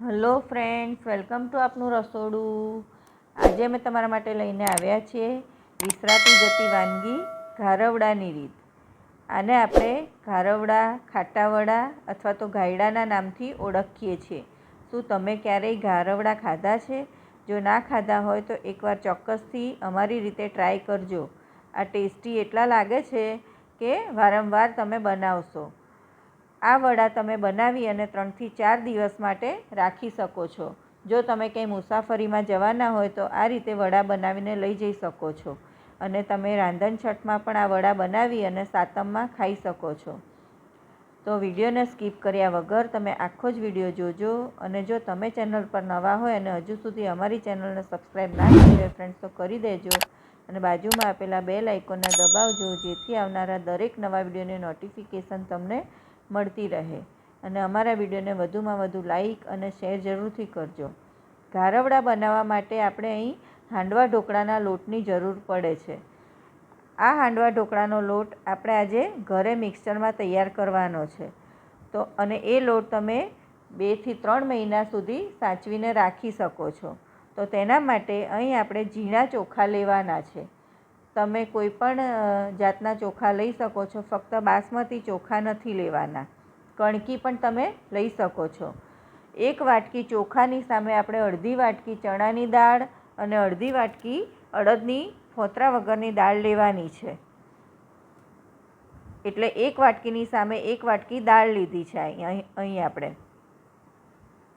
Hello friends, welcome to આપનું રસોડું. આજે અમે તમારા માટે લઈને આવ્યા છીએ વિસરાતી જતી વાનગી ઘારવડાની રીત. આને આપણે ઘારવડા, ખાટાવડા અથવા તો ગાયડાના નામથી ઓળખીએ છીએ. શું તમે ક્યારેય ઘારવડા ખાધા છે? જો ના ખાધા હોય તો એકવાર ચોક્કસથી અમારી રીતે ટ્રાય કરજો. આ ટેસ્ટી એટલા લાગે છે કે વારંવાર તમે બનાવશો. આ વડા તમે બનાવી અને ત્રણથી ચાર દિવસ માટે રાખી શકો છો. જો તમે કંઈ મુસાફરીમાં જવાના હોય તો આ રીતે વડા બનાવીને લઈ જઈ શકો છો. અને તમે રાંધણ છઠમાં પણ આ વડા બનાવી અને સાતમમાં ખાઈ શકો છો. તો વિડીયોને સ્કીપ કર્યા વગર તમે આખો જ વીડિયો જોજો અને જો તમે ચેનલ પર નવા હોય અને હજુ સુધી અમારી ચેનલને સબસ્ક્રાઈબ ના કરી હોય ફ્રેન્ડ્સ તો કરી દેજો. અને બાજુમાં આપેલા બે લાઇકોનને દબાવજો, જેથી આવનારા દરેક નવા વિડીયોની નોટિફિકેશન તમને મળતી રહે. અને અમારા વિડીયોને વધુમાં વધુ લાઈક અને શેર જરૂરથી કરજો. ગારવડા બનાવવા માટે આપણે અહીં હાંડવા ઢોકળાના લોટની જરૂર પડે છે. આ હાંડવા ઢોકળાનો લોટ આપણે આજે ઘરે મિક્સરમાં તૈયાર કરવાનો છે. તો અને એ લોટ તમે બેથી ત્રણ મહિના સુધી સાચવીને રાખી શકો છો. તો તેના માટે અહીં આપણે ઝીણા ચોખા લેવાના છે. તમે કોઈ પણ જાતના ચોખા લઈ શકો છો. ફક્ત બાસમતી ચોખા નથી લેવાના. કણકી પણ તમે લઈ શકો છો. એક વાટકી ચોખાની સામે આપણે અડધી વાટકી ચણાની દાળ અને અડધી વાટકી અડદની ફોતરા વગરની દાળ લેવાની છે. એટલે એક વાટકીની સામે એક વાટકી દાળ લીધી છે અહીં અહીં આપણે.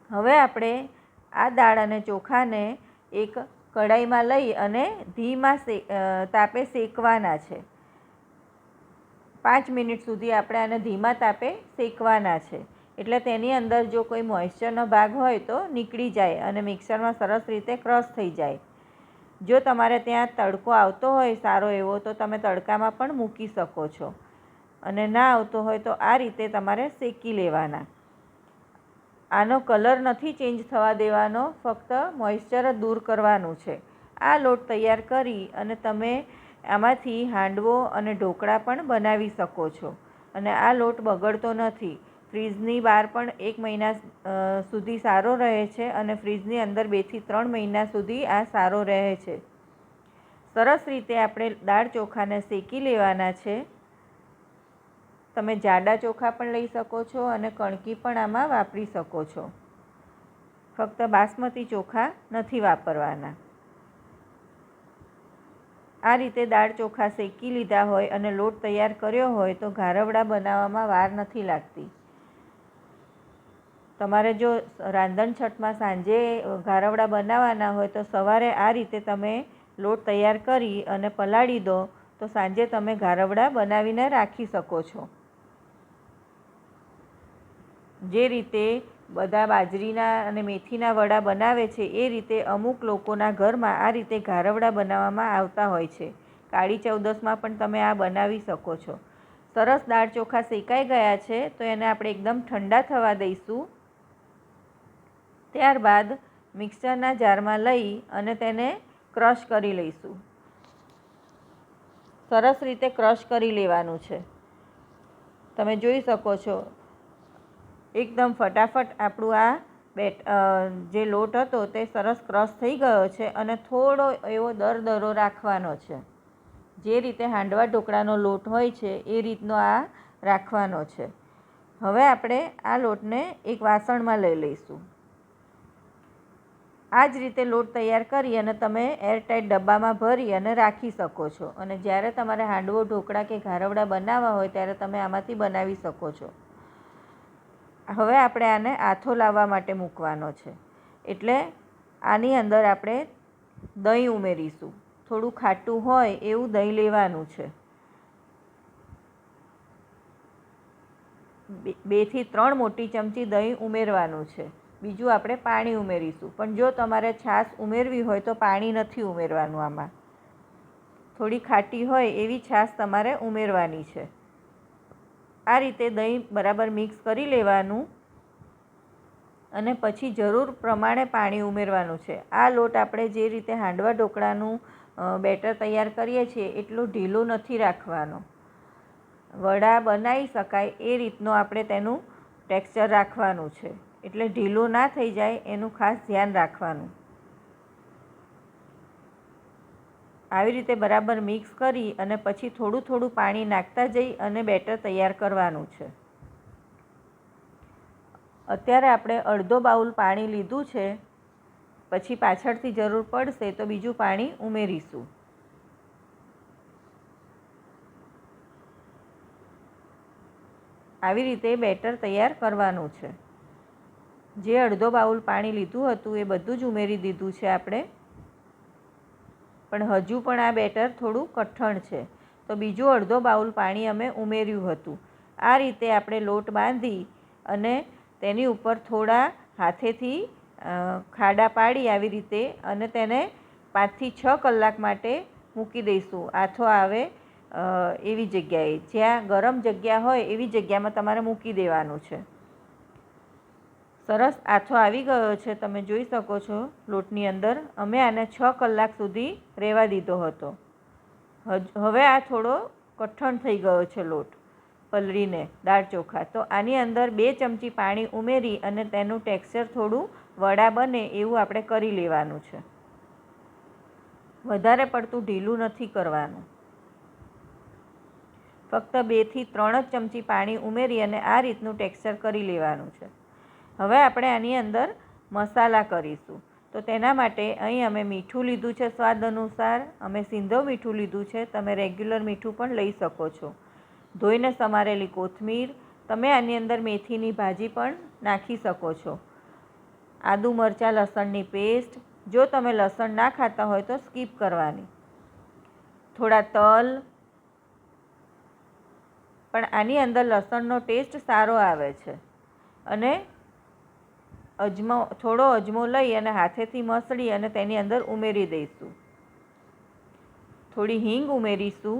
હવે આપણે આ દાળ અને ચોખાને એક કઢાઈમાં લઈ અને ધીમા તાપે શેકવાના છે. પાંચ મિનિટ સુધી આપણે આને ધીમા તાપે શેકવાના છે. એટલે તેની અંદર જો કોઈ મોઇશ્ચરનો ભાગ હોય તો નીકળી જાય અને મિક્સરમાં સરસ રીતે ક્રશ થઈ જાય. જો તમારે ત્યાં તડકો આવતો હોય સારો એવો તો તમે તડકામાં પણ મૂકી શકો છો. અને ના આવતો હોય તો આ રીતે તમારે શેકી લેવાના. આનો કલર નથી ચેન્જ થવા દેવાનો, ફક્ત મોઇશ્ચર દૂર કરવાનું છે. આ લોટ તૈયાર કરી અને તમે આમાંથી હાંડવો અને ઢોકળા પણ બનાવી શકો છો. અને આ લોટ બગડતો નથી. ફ્રીજની બહાર પણ એક મહિના સુધી સારો રહે છે અને ફ્રીજની અંદર બેથી ત્રણ મહિના સુધી આ સારો રહે છે. સરસ રીતે આપણે દાળ ચોખાને શેકી લેવાના છે. તમે જાડા ચોખા પણ લઈ શકો છો અને કણકી પણ આમાં વાપરી શકો છો. ફક્ત બાસમતી ચોખા નથી વાપરવાના. આ રીતે દાળ ચોખા શેકી લીધા હોય અને લોટ તૈયાર કર્યો હોય તો ગારવડા બનાવવામાં વાર નથી લાગતી. તમારે જો રાંધણ છઠમાં સાંજે ગારવડા બનાવવાના હોય તો સવારે આ રીતે તમે લોટ તૈયાર કરી અને પલાળી દો તો સાંજે તમે ગારવડા બનાવીને રાખી શકો છો. જે રીતે બધા બાજરીના અને મેથીના વડા બનાવે છે, એ રીતે અમુક લોકોના ઘરમાં આ રીતે ઘારવડા બનાવવામાં આવતા હોય છે. કાળી ચૌદસમાં પણ તમે આ બનાવી શકો છો. સરસ દાળ ચોખા શેકાઈ ગયા છે, તો એને આપણે એકદમ ઠંડા થવા દઈશું. ત્યારબાદ મિક્સરના જારમાં લઈ અને તેને ક્રશ કરી લઈશું. સરસ રીતે ક્રશ કરી લેવાનું છે. તમે જોઈ શકો છો એકદમ ફટાફટ આપણું આ બેટ જે લોટ હતો તે સરસ ક્રશ થઈ ગયો છે અને થોડો એવો દરદરો રાખવાનો છે. જે રીતે હાંડવા ઢોકળાનો લોટ હોય છે એ રીતનો આ રાખવાનો છે. હવે આપણે આ લોટને એક વાસણમાં લઈ લઈશું. આ જ રીતે લોટ તૈયાર કરી અને તમે એરટાઈટ ડબ્બામાં ભરી અને રાખી શકો છો. અને જ્યારે તમારે હાંડવો ઢોકળા કે ઘારવડા બનાવવા હોય ત્યારે તમે આમાંથી બનાવી શકો છો. હવે આપણે આને આથો લાવવા માટે મૂકવાનો છે. એટલે આની અંદર આપણે દહીં ઉમેરીશું. થોડું ખાટું હોય એવું દહીં લેવાનું છે. બેથી ત્રણ મોટી ચમચી દહીં ઉમેરવાનું છે. બીજું આપણે પાણી ઉમેરીશું. પણ જો તમારે છાશ ઉમેરવી હોય તો પાણી નથી ઉમેરવાનું આમાં. થોડી ખાટી હોય એવી છાશ તમારે ઉમેરવાની છે. આ રીતે દહીં બરાબર મિક્સ કરી લેવાનું અને પછી જરૂર પ્રમાણે પાણી ઉમેરવાનું છે. આ લોટ આપણે જે રીતે હાંડવા ઢોકળાનું બેટર તૈયાર કરીએ છીએ એટલું ઢીલું નથી રાખવાનો. વડા બનાવી શકાય એ રીતનું આપણે તેનું ટેક્સચર રાખવાનું છે. એટલે ઢીલું ના થઈ જાય એનું ખાસ ધ્યાન રાખવાનું. આવી રીતે બરાબર મિક્સ કરી અને પછી થોડું થોડું પાણી નાખતા જઈ અને બેટર તૈયાર કરવાનું છે. અત્યારે આપણે અડધો બાઉલ પાણી લીધું છે. પછી પાછળથી જરૂર પડશે તો બીજું પાણી ઉમેરીશું. આવી રીતે બેટર તૈયાર કરવાનું છે. જે અડધો બાઉલ પાણી લીધું હતું એ બધું જ ઉમેરી દીધું છે આપણે. પણ હજુ પણ આ બેટર થોડું કઠણ છે. તો બીજું અડધો બાઉલ પાણી અમે ઉમેર્યું હતું. આ રીતે આપણે લોટ બાંધી અને તેની ઉપર થોડા હાથેથી ખાડા પાડી આવી રીતે અને તેને પાંચથી છ કલાક માટે મૂકી દઈશું. આથો આવે એવી જગ્યાએ. જ્યાં ગરમ જગ્યા હોય એવી જગ્યામાં તમારે મૂકી દેવાનું છે. સરસ આથો આવી ગયો છે, તમે જોઈ શકો છો લોટની અંદર. અમે આને છ કલાક સુધી રહેવા દીધો હતો. હવે આ થોડો કઠણ થઈ ગયો છે લોટ પલળીને દાળ ચોખા. તો આની અંદર બે ચમચી પાણી ઉમેરી અને તેનું ટેક્સચર થોડું વડા બને એવું આપણે કરી લેવાનું છે. વધારે પડતું ઢીલું નથી કરવાનું. ફક્ત બેથી ત્રણ જ ચમચી પાણી ઉમેરી અને આ રીતનું ટેક્સચર કરી લેવાનું છે. હવે આપણે આની અંદર મસાલા કરીશું. તો તેના માટે અહીં અમે મીઠું લીધું છે સ્વાદ અનુસાર. અમે સિંધો મીઠું લીધું છે. તમે રેગ્યુલર મીઠું પણ લઈ શકો છો. ધોઈને સમારેલી કોથમીર. તમે આની અંદર મેથીની ભાજી પણ નાખી શકો છો. આદુ મરચાં, લસણની પેસ્ટ. જો તમે લસણ ના ખાતા હોય તો સ્કીપ કરવાની. થોડા તલ. પણ આની અંદર લસણનો ટેસ્ટ સારો આવે છે. અને અજમો, થોડો અજમો લઈ અને હાથેથી મસળી અને તેની અંદર ઉમેરી દઈશું. થોડી હિંગ ઉમેરીશું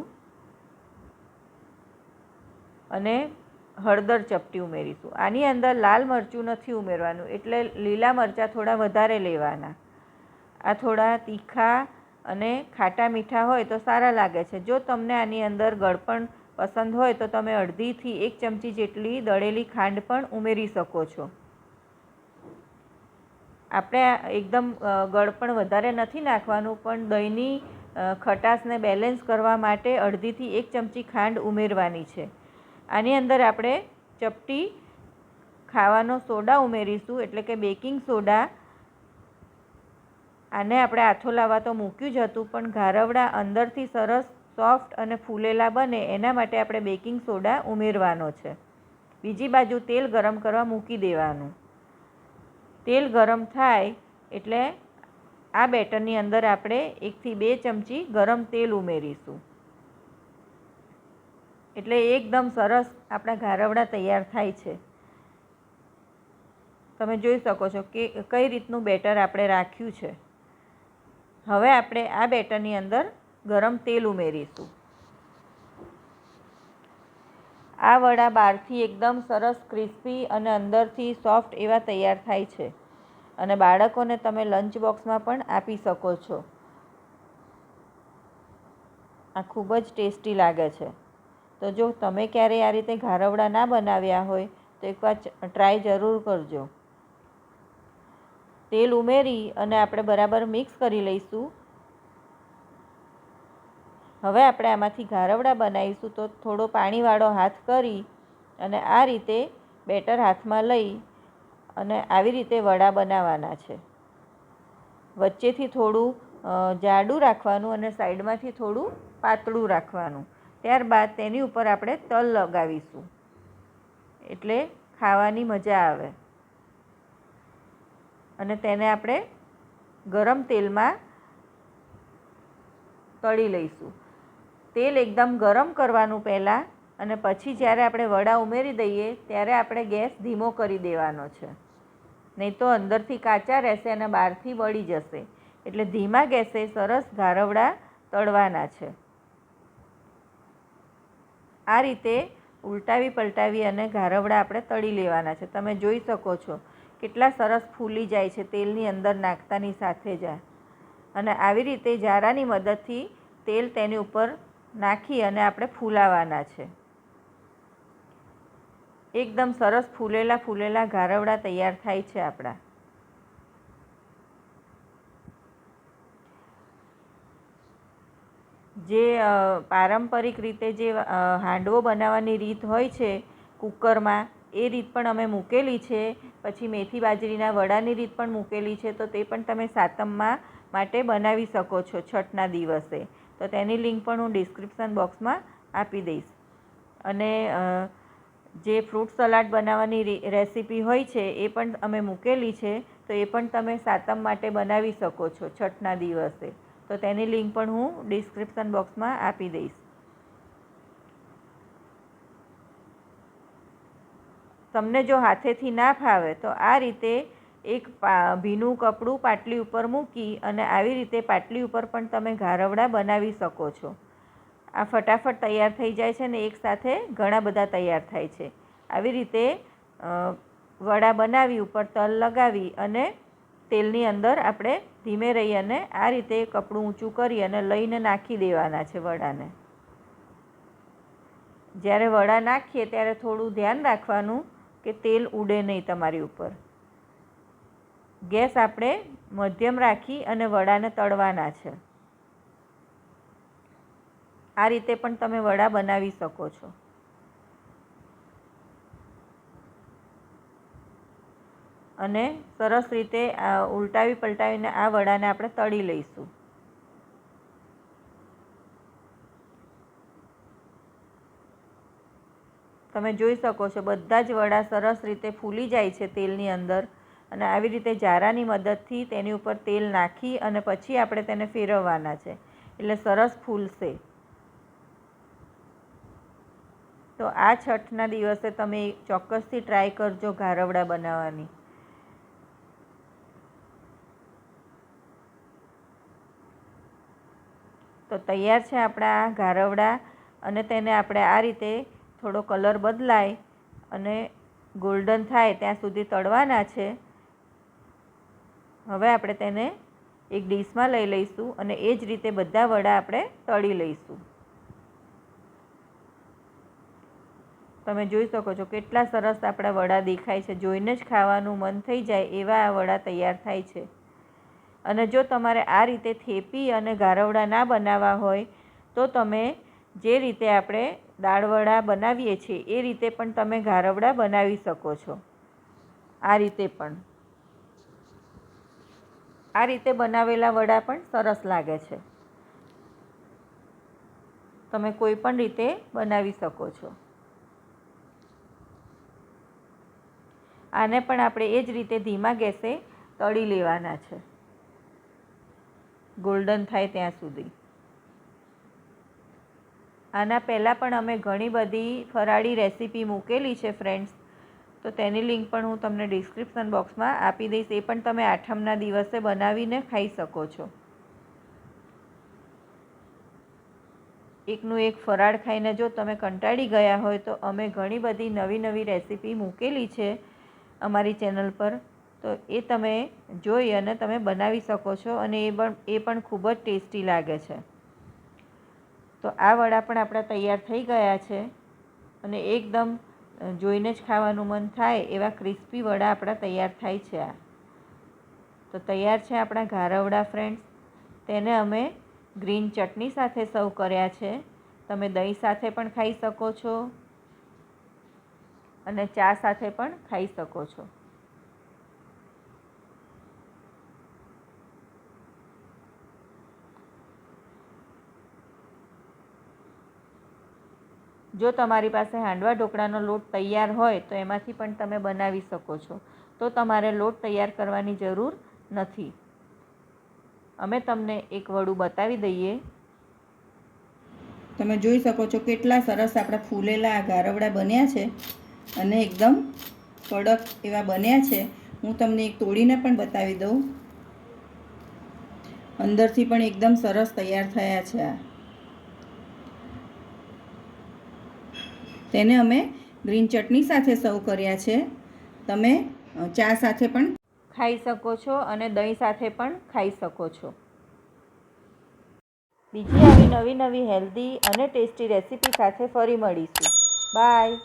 અને હળદર ચપટી ઉમેરીશું. આની અંદર લાલ મરચું નથી ઉમેરવાનું, એટલે લીલા મરચાં થોડા વધારે લેવાના. આ થોડા તીખા અને ખાટા મીઠા હોય તો સારા લાગે છે. જો તમને આની અંદર ગળપણ પસંદ હોય તો તમે અડધીથી એક ચમચી જેટલી દળેલી ખાંડ પણ ઉમેરી શકો છો. આપણે એકદમ ગળપણ વધારે નથી નાખવાનું, પણ દહીંની ખટાશને બેલેન્સ કરવા માટે અડધીથી એક ચમચી ખાંડ ઉમેરવાની છે. આની અંદર આપણે ચપટી ખાવાનો સોડા ઉમેરીશું, એટલે કે બેકિંગ સોડા આને આપણે આથો લાવવા તો મૂક્યું જ હતું, પણ ઘારવડા અંદરથી સરસ સોફ્ટ અને ફૂલેલા બને, એના માટે આપણે બેકિંગ સોડા ઉમેરવાનો છે. બીજી બાજુ તેલ ગરમ કરવા મૂકી દેવાનું. તેલ ગરમ થાય એટલે આ બેટરની અંદર આપણે એકથી બે ચમચી ગરમ તેલ ઉમેરીશું. એટલે એકદમ સરસ આપણા ગારવડા તૈયાર થાય છે. તમે જોઈ શકો છો કે કઈ રીતનું બેટર આપણે રાખ્યું છે. હવે આપણે આ બેટરની અંદર ગરમ તેલ ઉમેરીશું. આ વડા બહારથી એકદમ સરસ, ક્રિસ્પી અને અંદરથી સોફ્ટ એવા તૈયાર થાય છે. અને બાળકોને તમે લંચ બોક્સમાં પણ આપી શકો છો. આ ખૂબ જ ટેસ્ટી લાગે છે. તો જો તમે ક્યારેય આ રીતે ઘારવડા ના બનાવ્યા હોય, તો એકવાર ટ્રાય જરૂર કરજો. તેલ ઉમેરી અને આપણે બરાબર મિક્સ કરી લઈશું. હવે આપણે આમાંથી ગારવડા બનાવીશું તો થોડો પાણીવાળો હાથ કરી અને આ રીતે બેટર હાથમાં લઈ અને આવી રીતે વડા બનાવવાના છે. વચ્ચેથી થોડું જાડું રાખવાનું અને સાઈડમાંથી થોડું પાતળું રાખવાનું. ત્યારબાદ તેની ઉપર આપણે તલ લગાવીશું. એટલે ખાવાની મજા આવે. અને તેને આપણે ગરમ તેલમાં તળી લઈશું. તેલ એકદમ ગરમ કરવાનું પહેલાં અને પછી જ્યારે આપણે વડા ઉમેરી દઈએ ત્યારે આપણે ગેસ ધીમો કરી દેવાનો છે. નહીં તો અંદરથી કાચા રહેશે અને બહારથી બળી જશે. એટલે ધીમા ગેસે સરસ ગારવડા તળવાના છે. આ રીતે ઉલટાવી પલટાવી અને ગારવડા આપણે તળી લેવાના છે. તમે જોઈ શકો છો કેટલા સરસ ફૂલી જાય છે તેલની અંદર નાખતાની સાથે જ અને આવી રીતે જારાની મદદથી તેલ તેની ઉપર નાખી અને આપણે ફૂલાવાના છે. એકદમ સરસ ફૂલેલા ફૂલેલા ગારવડા તૈયાર થાય છે આપણા. જે પારંપરિક રીતે જે હાંડવો બનાવવાની રીત હોય છે, કુકરમાં, એ રીત પણ અમે મૂકેલી છે. પછી મેથી બાજરીના વડાની રીત પણ મૂકેલી છે, તો તે પણ તમે સાતમમાં માટે બનાવી શકો છો છઠના દિવસે. તો તેની લિંક પણ હું ડિસ્ક્રિપ્શન બોક્સમાં આપી દઈશ. અને જે ફ્રૂટ સલાડ બનાવવાની રેસીપી હોય છે, એ પણ અમે મૂકેલી છે, તો એ પણ તમે સાતમ માટે બનાવી શકો છો છઠના દિવસે. તો તેની લિંક પણ હું ડિસ્ક્રિપ્શન બોક્સમાં આપી દઈશ. તમને જો હાથેથી ના ફાવે, તો આ રીતે એક ભીનું કપડું પાટલી ઉપર મૂકી અને આવી રીતે પાટલી ઉપર પણ તમે ઘારવડા બનાવી શકો છો. આ ફટાફટ તૈયાર થઈ જાય છે ને એકસાથે ઘણા બધા તૈયાર થાય છે. આવી રીતે વડા બનાવી, ઉપર તલ લગાવી અને તેલની અંદર આપણે ધીમે રહી અને આ રીતે કપડું ઊંચું કરી અને લઈને નાખી દેવાના છે વડાને. જ્યારે વડા નાખીએ ત્યારે થોડું ધ્યાન રાખવાનું કે તેલ ઉડે નહીં તમારી ઉપર. ગેસ આપણે મધ્યમ રાખી અને વડાને તળવાના છે. આ રીતે પણ તમે વડા બનાવી શકો છો. અને સરસ રીતે આ ઉલટાવી પલટાવીને આ વડાને આપણે તળી લઈશું. તમે જોઈ શકો છો, બધા જ વડા સરસ રીતે ફૂલી જાય છે તેલની અંદર. અને આવી રીતે જારાની મદદથી તેની ઉપર તેલ નાખી અને પછી આપણે તેને ફેરવવાના છે. એટલે સરસ ફૂલશે. તો આ છઠના દિવસે તમે ચોક્કસથી ટ્રાય કરજો ઘારવડા બનાવવાની. તો તૈયાર છે આપણા ઘારવડા અને તેને આપણે આ રીતે થોડો કલર બદલાય અને ગોલ્ડન થાય ત્યાં સુધી તળવાના છે. હવે આપણે તેને એક ડીશમાં લઈ લઈશું અને એ જ રીતે બધા વડા આપણે તળી લઈશું. તમે જોઈ શકો છો કેટલા સરસ આપણા વડા દેખાય છે. જોઈને જ ખાવાનું મન થઈ જાય એવા આ વડા તૈયાર થાય છે. અને જો તમારે આ રીતે થેપી અને ગારવડા ના બનાવવા હોય, તો તમે જે રીતે આપણે દાળવડા બનાવીએ છીએ, એ રીતે પણ તમે ગારવડા બનાવી શકો છો. આ રીતે પણ. આ રીતે બનાવેલા વડા પણ સરસ લાગે છે. તમે કોઈ પણ રીતે બનાવી શકો છો. આને પણ આપણે એ જ રીતે ધીમા ગેસે તળી લેવાના છે. ગોલ્ડન થાય ત્યાં સુધી. આના પહેલાં પણ અમે ઘણી બધી ફરાળી રેસીપી મૂકેલી છે, ફ્રેન્ડ્સ. તો તેની લિંક પણ હું તમને ડિસ્ક્રિપ્શન બોક્સમાં આપી દઈશ. એ પણ તમે આઠમના દિવસે બનાવીને ખાઈ શકો છો. એકનું એક ફરાળ ખાઈને જો તમે કંટાળી ગયા હોય તો અમે ઘણી બધી નવી નવી રેસીપી મૂકેલી છે અમારી ચેનલ પર. તો એ તમે જોઈ અને તમે બનાવી શકો છો અને એ પણ એ પણ ખૂબ જ ટેસ્ટી લાગે છે. તો આ વડા પણ આપણા તૈયાર થઈ ગયા છે અને એકદમ જોઈને જ ખાવાનું મન થાય એવા ક્રિસ્પી વડા આપણા તૈયાર થાય છે આ. તો તૈયાર છે આપણા ઘારવડા ફ્રેન્ડ્સ તેને અમે ગ્રીન ચટણી સાથે સર્વ કર્યા છે. તમે દહીં સાથે પણ ખાઈ શકો છો અને ચા સાથે પણ ખાઈ શકો છો. જો તમારી પાસે હાંડવા ઢોકળાનો લોટ તૈયાર હોય તો એમાંથી પણ તમે બનાવી શકો છો. તો તમારે લોટ તૈયાર કરવાની જરૂર નથી. અમે તમને એક વડું બતાવી દઈએ. તમે જોઈ શકો છો કેટલા સરસ આપણા ફૂલેલા ગારવડા બન્યા છે અને એકદમ કડક એવા બન્યા છે. હું તમને એક તોડીને પણ બતાવી દઉં. અંદરથી પણ એકદમ સરસ તૈયાર થયા છે આ. તેને અમે ગ્રીન ચટણી સાથે સર્વ કર્યા છે. તમે ચા સાથે પણ ખાઈ શકો છો અને દહીં સાથે પણ ખાઈ શકો છો. બીજી આવી નવી નવી હેલ્ધી અને ટેસ્ટી રેસીપી સાથે ફરી મળીશું. બાય.